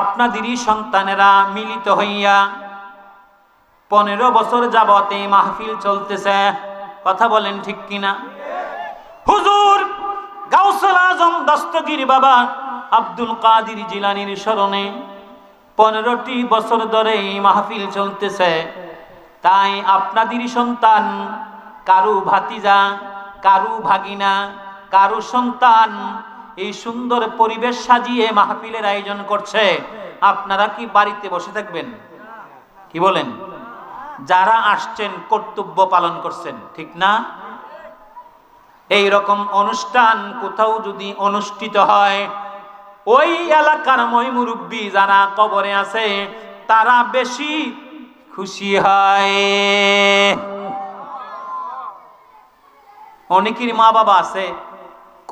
আপনাদেরই সন্তানেরা মিলিত হইয়া পনেরো বছর যাবত এই মাহফিল চলতেছে। কথা বলেন ঠিক কিনা? হুজুর, গাউসুল আজম দস্তগির বাবা আব্দুল কাদির জিলানির স্মরণে পনেরোটি বছর ধরে এই মাহফিল চলতেছে। তাই আপনাদেরই সন্তান, কারু ভাতিজা, কারু ভাগিনা, কারু সন্তান এই সুন্দর পরিবেশ সাজিয়ে মাহফিলের আয়োজন করছে। আপনারা কি বাড়িতে বসে থাকবেন? কি বলেন? যারা আসছেন, কর্তব্য পালন করছেন, ঠিক না? এই রকম অনুষ্ঠান কোথাও যদি অনুষ্ঠিত হয়, ওই এলাকার মই মুরব্বী যারা কবরে আছে, তারা বেশি খুশি হয়। অনেকের মা বাবা আছে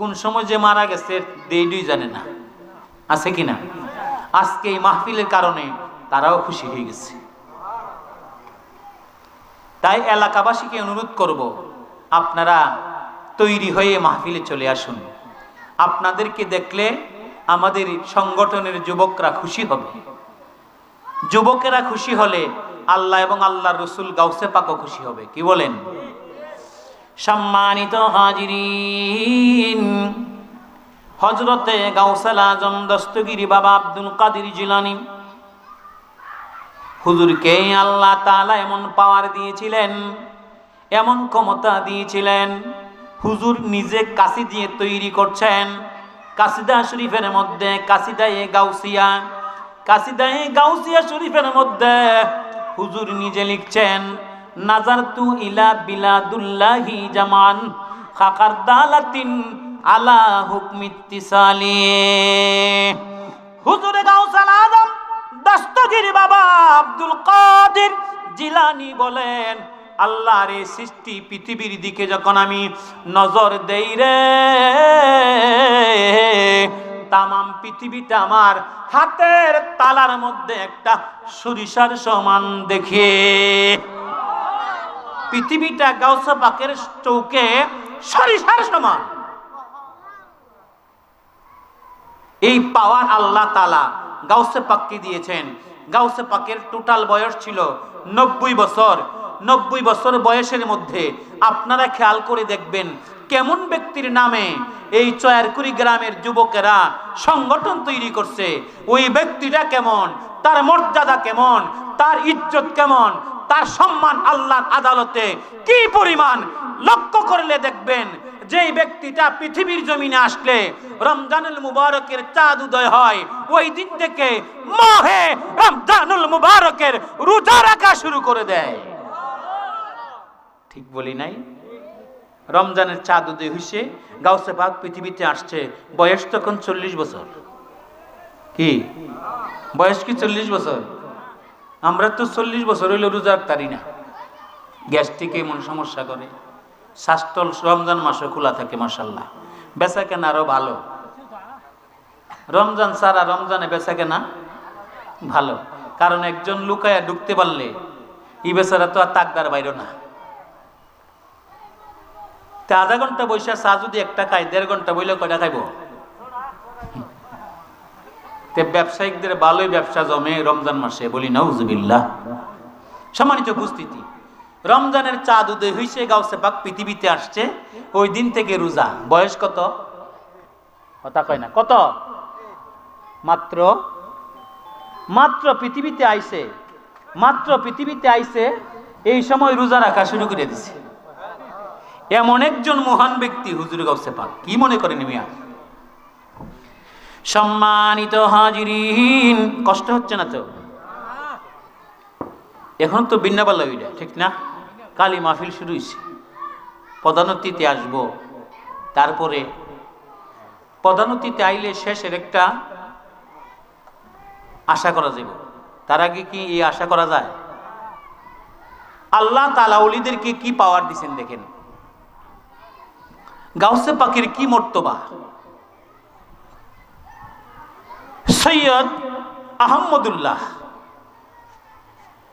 কোন সময় যে মারা গেছে দেইডুই জানে না। আছে কিনা আজকে এই মাহফিলের কারণে তারাও খুশি হয়ে গেছে। তাই এলাকাবাসীকে অনুরোধ করব, আপনারা তৈরি হয়ে মাহফিলে চলে আসুন। আপনাদেরকে দেখলে আমাদের সংগঠনের যুবকরা খুশি হবে। যুবকেরা খুশি হলে আল্লাহ এবং আল্লাহ রসুল গাউসে পাকও খুশি হবে। কি বলেন? সম্মানিত হাজিরিন। হজরতে গাউসাল আজম দস্তগিরি বাবা আব্দুল কাদির জিলানি। হুজুরকে আল্লাহ তাআলা এমন পাওয়ার দিয়েছিলেন, এমন ক্ষমতা দিয়েছিলেন, হুজুর নিজে কাশি দিয়ে তৈরি করছেন। কাসিদা শরীফের মধ্যে কাসিদায়ে গাউসিয়া কাসিদায়ে গাউসিয়া শরীফের মধ্যে হুজুর নিজে লিখছেন নাজারতু ইলা বিলাদুল্লাহি জামান খাকার দালাতিন আলা হুকমিত্তিসালি হুজুরে গাউসাল আজম, দস্তগির বাবা আব্দুল কাদের জিলানি বলেন, আল্লাহর সৃষ্টি পৃথিবীর দিকে যখন আমি নজর দেই রে, তামাম পৃথিবীটা আমার হাতের তালার মধ্যে একটা সরিষার সমান দেখে। পৃথিবীটা গাউসা পাকের চৌকে সরিষার সমান। এই পাওয়ার আল্লাহ তালা গাউসে পাককে দিয়েছেন। গাউসে পাকের টোটাল বয়স ছিল নব্বই বছর। নব্বই বছর বয়সের মধ্যে আপনারা খেয়াল করে দেখবেন কেমন ব্যক্তির নামে এই চয়ারকুড়ি গ্রামের যুবকেরা সংগঠন তৈরি করছে। ওই ব্যক্তিটা কেমন? তার মর্যাদা কেমন? তার ইজ্জত কেমন? তার সম্মান আল্লাহর আদালতে কি পরিমাণ? লক্ষ্য করলে দেখবেন যেই ব্যক্তিটা পৃথিবীর জমিনে আসলে রমজানুল মুবারকের চাঁদ উদয় হয়, ওই দিন থেকে মহে রমজানুল মুবারকের রোজা রাখা শুরু করে দেয়। ঠিক বলি নাই? রমজানের চাঁদ উদয় হইছে, গাউসে পাক পৃথিবীতে আসছে, বয়স তখন চল্লিশ বছর। কি? বয়স কি চল্লিশ বছর? আমরা তো চল্লিশ বছর হইলে রোজা রাখতারি না। গ্যাস্ট্রিক এমন সমস্যা করে। শাস্তল রমজান মাসে খোলা থাকে মাসাল্লাহ বেচা কেনা আরও ভালো। রমজান সারা রমজানে বেচা কেনা ভালো। কারণ একজন লুকায়া ঢুকতে পারলে ই বেচারা তো আর তাকদার বাইর না। তা আধা ঘণ্টা বৈশা চা যদি একটা খাই দেড় ঘণ্টা বইলে কয়টা খাইব? তে ব্যবসায়িকদের ভালোই ব্যবসা জমে রমজান মাসে। বলি, নাউজুবিল্লাহ। সম্মানিত উপস্থিতি, রমজানের চাঁদ উদয় হইছে গাউসে পাক পৃথিবীতে আসছে, ওই দিন থেকে রোজা। বয়স কত? কথা কয় না। কত? মাত্র? মাত্র পৃথিবীতে আইছে। মাত্র পৃথিবীতে আইছে, এই সময় রোজা রাখা শুরু করে দিছে। এমন একজন মহান ব্যক্তি হুজুর গাউসে পাক। কি মনে করেন মিয়া? সম্মানিত হাজিরিন। কষ্ট হচ্ছে না তো? এখন তো বিন্নাবাল্লা ওইটা ঠিক না? কালি মাহফিল শুরু হয়েছে পদানতিতে আসব। তারপরে পদানতিতে আইলে শেষের একটা আশা করা যাব তার আগে কি এই আশা করা যায়? আল্লাহ তালা অলিদেরকে কি পাওয়ার দিছেন দেখেন? গাউসে পাখির কি মর্তবা? সৈয়দ আহমদুল্লাহ।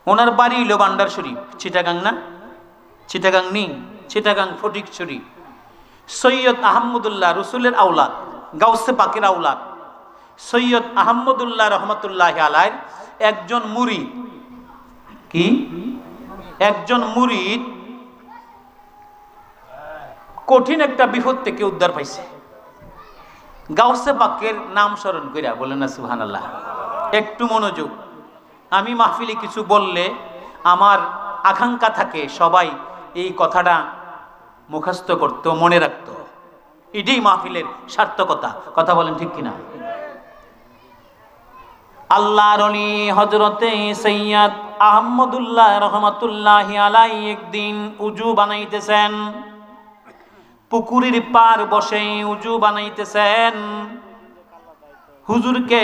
ওনার বাড়ি হইল বান্ডার শরীফ। চিটাগাং না? চিটাগাং নেই। চিটাগাং ফটিক শরীফ সৈয়দ আহমদুল্লাহ রসুলের আউলাদ গাউসে পাকের আউলাদ সৈয়দ আহমদুল্লাহ রহমতুল্লাহ আলাইর একজন মুরিদ। কি? একজন মুরিদ। কঠিন একটা বিপদ থেকে উদ্ধার পাইছে। গাউসে বাক্যের নাম স্মরণ করিয়া বলেন না সুহান আল্লাহ একটু মনোযোগ। আমি মাহফিলে কিছু বললে আমার আকাঙ্ক্ষা থাকে, সবাই এই কথাটা মুখস্থ করত, মনে রাখত। এটাই মাহফিলের সার্থকতা। কথা বলেন ঠিক কিনা? আল্লাহর অলি হজরতে সৈয়দ আহমদুল্লাহ রহমতুল্লাহ আলাই একদিন উজু বানাইতেছেন। পুকুরের পার বসে উজু বানাইতেছেন। হুজুরকে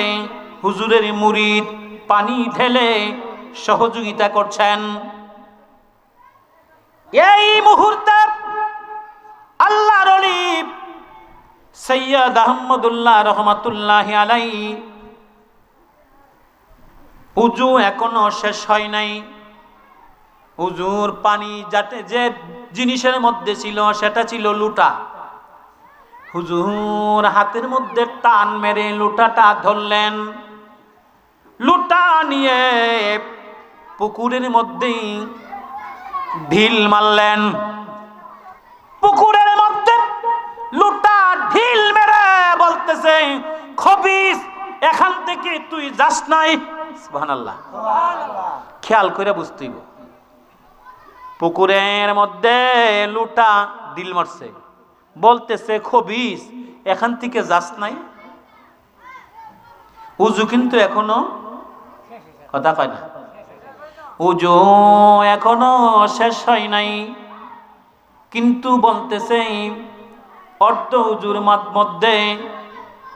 হুজুরের মুরিদ পানি ঢেলে সহযোগিতা করছেন। এই মুহূর্তে আল্লাহর অলি সৈয়দ আহমদুল্লাহ রহমতুল্লাহ আলাই উজু এখনও শেষ হয় নাই। উজুর পানি যাতে যে জিনিসের মধ্যে ছিল, সেটা ছিল লুটা। হুজুর হাতের মধ্যে টান মেরে লুটাটা ধরলেন। লুটা নিয়ে পুকুরের মধ্যেই ঢিল মারলেন। পুকুরের মধ্যে লুটা ঢিল মেরে বলতেছে, খবিস, এখান থেকে তুই যাস নাই। খেয়াল করে বুঝতেইব পুকুরের মধ্যে লুটা ডিল মারছে। বলতেছে, খবিস, এখান থেকে যাস নাই? উজু কিন্তু এখনও কথা কয় না। উজু এখনও শেষ হয় নাই। কিন্তু বলতেছে, অর্ধ উজুর মধ্যে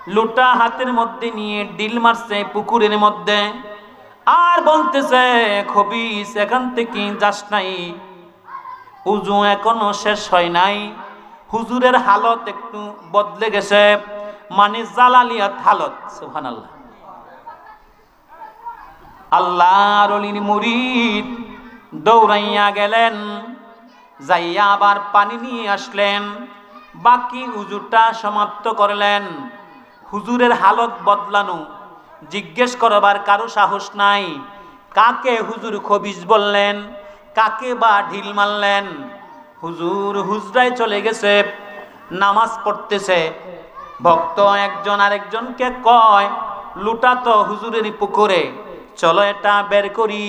লুটা হাতের মধ্যে নিয়ে ডিল মারছে পুকুরের মধ্যে। আর বলতেছে, খবিস, এখান থেকে যাস নাই। উজু এখনও শেষ হয় নাই। হুজুরের হালত একটু বদলে গেছে মানে জালালিয়াত হালত, সুবহানাল্লাহ। আল্লাহর অলির মুরিদ দৌড়াইয়া গেলেন, যাইয়া আবার পানি নিয়ে আসলেন, বাকি উজুরটা সমাপ্ত করলেন। হুজুরের হালত বদলানো, জিজ্ঞেস করবার কারও সাহস নাই, কাকে হুজুর খবিজ বললেন? কাকে বা ঢিল মারলেন? হুজুর হুজরায় চলে গেছে নামাজ পড়তেছে। ভক্ত একজন আরেকজনকে কয় লুটা তো হুজুরেরই পুকুরে চলো এটা বের করি।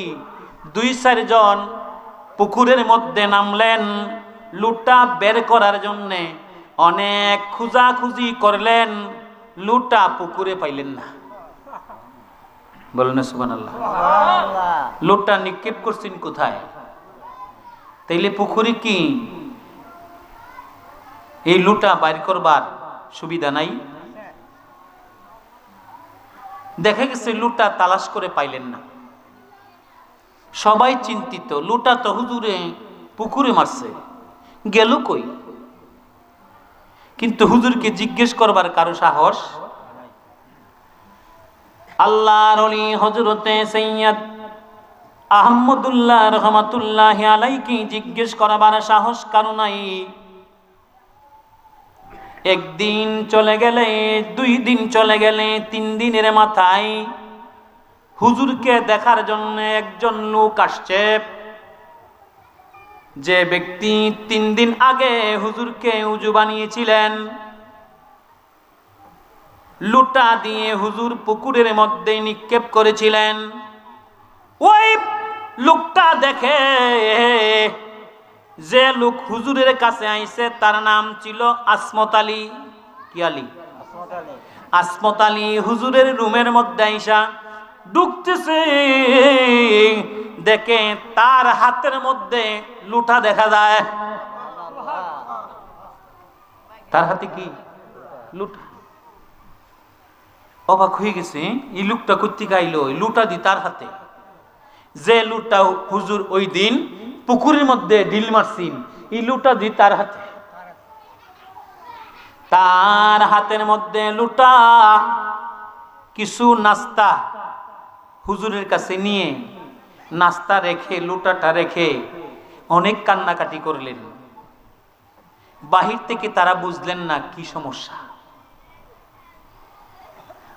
দুই চারজন পুকুরের মধ্যে নামলেন লুটা বের করার জন্যে অনেক খুঁজাখুঁজি করলেন লুটা পুকুরে পাইলেন না। বলেন সুবান আল্লাহ লুটটা নিক্ষেপ করছেন কোথায়? তাইলে পুকুরি কি? এই লুটা বাইর করবার সুবিধা নাই? দেখা গেছে লুটা তালাশ করে পাইলেন না। সবাই চিন্তিত, লুটা তো হুজুরে পুকুরে মারছে। গেল কই? কিন্তু হুজুরকে জিজ্ঞেস করবার কারও সাহস? আল্লাহর হজরতে সৈয়দ আহমদুল্লাহ রহমাতুল্লাহ আলাইকে জিজ্ঞেস করবার সাহস কারও নাই। একদিন চলে গেলে, দুই দিন চলে গেলে, তিন দিনের মাথায় হুজুরকে দেখার জন্য একজন লোক আসছে। যে ব্যক্তি তিন দিন আগে হুজুরকে উজু বানিয়েছিলেন। লুটা দিয়ে হুজুর পুকুরের মধ্যে নিক্ষেপ করেছিলেন। ওই লোকটা দেখে যে লোক হুজুরের কাছে আইছে, তার নাম ছিল আসমত আলী। কি আলী? আসমত আলী হুজুরের রুমের মধ্যে আইসা ঢুকতেছে। দেখে তার হাতের মধ্যে লুটা দেখা যায়। তার হাতে কি? লুটা। অবাক হয়ে গেছে, এই লুকটা কোথেকে আইলো? লুটা দি তার হাতে। যে লুটা হুজুর ওই দিন পুকুরের মধ্যে ঢিল মারছিন এই লুটা দি তার হাতে। তার হাতের মধ্যে লুটা কিছু নাস্তা হুজুরের কাছে নিয়ে নাস্তা রেখে, লুটাটা রেখে অনেক কান্নাকাটি করলেন। বাহির থেকে তারা বুঝলেন না কি সমস্যা।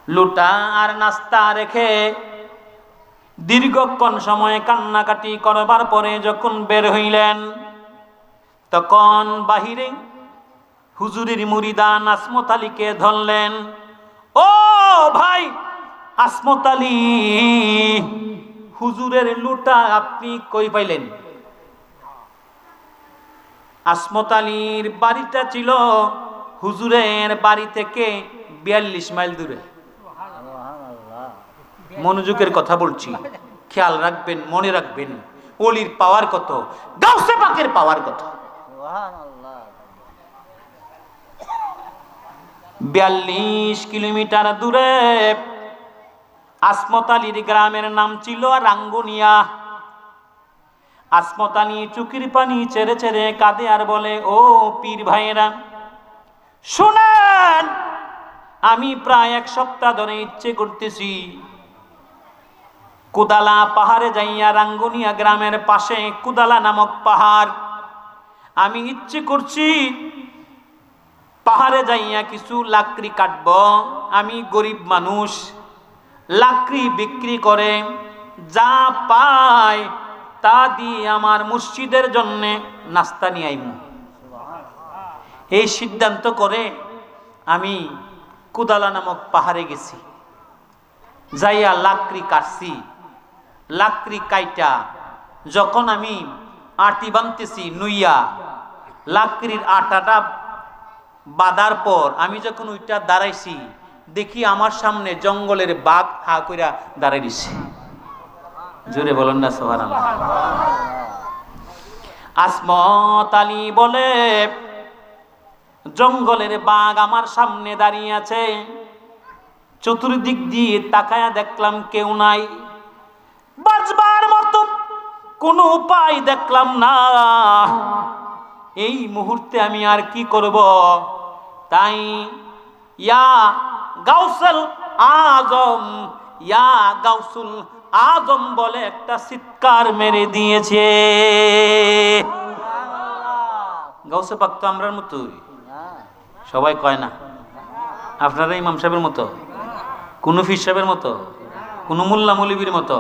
লুটা আর নাস্তা রেখে দীর্ঘক্ষণ সময় কান্নাকাটি করবার পরে যখন বের হইলেন, তখন বাহিরে হুজুরের মুরিদান আসমত আলীকে ধরলেন, ও ভাই, আসমত হুজুরের লুটা আপনি কই পাইলেন? আসমত বাড়িটা ছিল হুজুরের বাড়ি থেকে বিয়াল্লিশ মাইল দূরে। মনোযোগের কথা বলছি। খেয়াল রাখবেন, মনে রাখবেন, অলির পাওয়ার কত, গাউসে পাকের পাওয়ার কত। বিয়াল্লিশ কিলোমিটার দূরে আসমত আলীর গ্রামের নাম ছিল রাঙ্গুনিয়া। আসমত আলী চুকির পানি ছেড়ে ছেড়ে কাঁদে আর বলে, ও পীর ভাইয়েরা, শুনেন, আমি প্রায় এক সপ্তাহ ধরে ইচ্ছে করতেছি কুদালা পাহাড়ে যাইয়া রাঙ্গুনিয়া গ্রামের পাশে কুদালা নামক পাহাড়। আমি ইচ্ছে করছি পাহাড়ে যাইয়া কিছু লাকড়ি কাটব। আমি গরিব মানুষ, লাকড়ি বিক্রি করে যা পায় তা দিয়ে আমার মসজিদের জন্য নাস্তা নিয়ে আইম এই সিদ্ধান্ত করে আমি কুদালা নামক পাহাড়ে গেছি। যাইয়া লাকড়ি কাটছি। লাকড়ি কাইটা, যখন আমি আটি বানতেছি নুইয়া, লাকড়ির আটাটা বাঁধার পর আমি যখন ওইটা দাঁড়াইছি, দেখি আমার সামনে জঙ্গলের বাঘ হা কইরা দাঁড়াই দিছে জোরে বলেন না সোহার আসমত আলী বলে, জঙ্গলের বাঘ আমার সামনে দাঁড়িয়ে আছে। চতুর্দিক দিয়ে তাকায়া দেখলাম কেউ নাই। বাঁচবার মতো কোনো উপায় দেখলাম না। এই মুহূর্তে আমি আর কি করব? তাই, ইয়া গাউসুল আজম, ইয়া গাউসুল আজম বলে একটা চিৎকার মেরে দিয়েছে। গাউসে পাক তো আমরার মতোই। সবাই কয় না? আপনারা ইমাম সাহেবের মতো? কোন ফির সাহেবের মতো? কোন মোল্লা মলিবির মতো?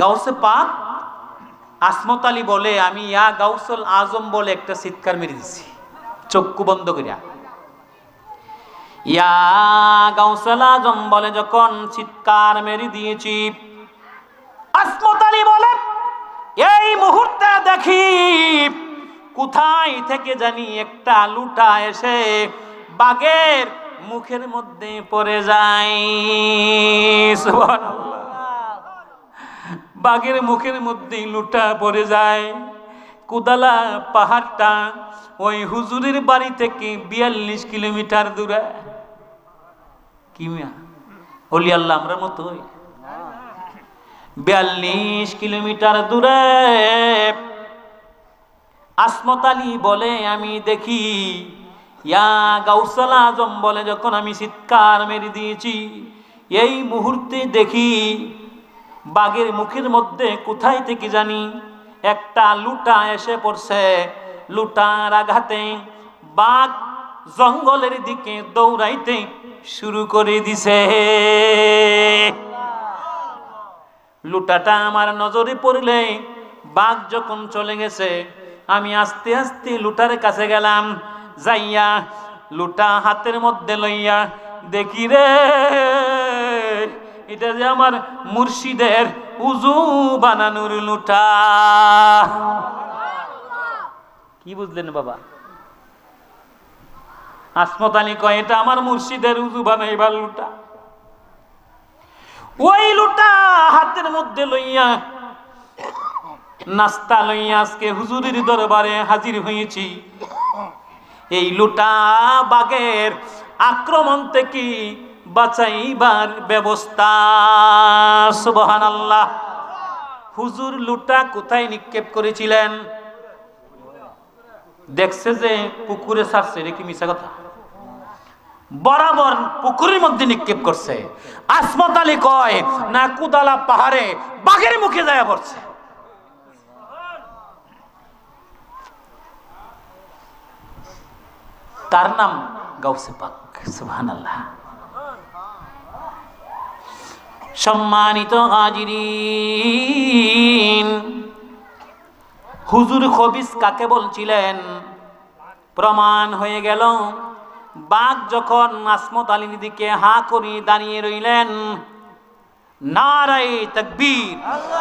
গাউসে পাক, আসমত আলী বলে, আমি ইয়া গাউসুল আজম বলে একটা চিৎকার মেরে দিছি। চক্ষু বন্ধ করিয়া। ইয়া গাউসুল আজম বলে, যখন চিৎকার মেরে দিয়েছি, আসমত আলী বলে, এই মুহূর্তে দেখি, কোথায় থেকে জানি একটা লুটা এসে বাঘের মুখের মধ্যে পড়ে যায়। সুবহানাল্লাহ। বাঘের মুখের মধ্যেই লুটা পড়ে যায়। কুদালা পাহাড়টা ওই হুজুরের বাড়ি থেকে বিয়াল্লিশ কিলোমিটার দূরে। কি মিয়া? হলি আল্লাহ আমরা মতো বিয়াল্লিশ কিলোমিটার দূরে। আসমত আলী বলে, আমি দেখি, ইয়া আজম বলে যখন আমি চিৎকার মেরে দিয়েছি, এই মুহূর্তে দেখি বাঘের মুখের মধ্যে কোথায় থেকে জানি? একটা লুটা এসে পড়ছে। লুটার আঘাতে বাঘ জঙ্গলের দিকে দৌড়াইতে শুরু করে দিছে। লুটাটা আমার নজরে পড়লে বাঘ যখন চলে গেছে, আমি আস্তে আস্তে লুটার কাছে গেলাম। যাইয়া লুটা হাতের মধ্যে লইয়া দেখি রে এটা যে আমার মুর্শিদের উজু বানানোর লুটা। কি বুঝলেন বাবা? আসমত আলী কয়, এটা আমার মুর্শিদের উজু বানাইবার লুটা। ওই লুটা হাতের মধ্যে লইয়া নাস্তা লইয়া আজকে হুজুরের দরবারে হাজির হয়েছি। এই লুটা বাগের আক্রমণ থেকে বাঁচাইবার ব্যবস্থা। সুবহান আল্লাহ হুজুর লুটা কোথায় নিক্ষেপ করেছিলেন? দেখছে যে পুকুরে ছাড়ছে, এটা কি মিশা কথা? বরাবর পুকুরের মধ্যে নিক্ষেপ করছে। আসমত আলী কয়, না কুদালা পাহাড়ে, বাঘের মুখে যায় পড়ছে। তার নাম গাউসে পাক, সুবহানাল্লাহ। সম্মানিত হাজিরিন। হুজুর খবিস কাকে বলছিলেন? প্রমাণ হয়ে গেল। বাঘ যখন নাসমত আলীর দিকে হা করি দাঁড়িয়ে রইলেন নারাই তকবীর।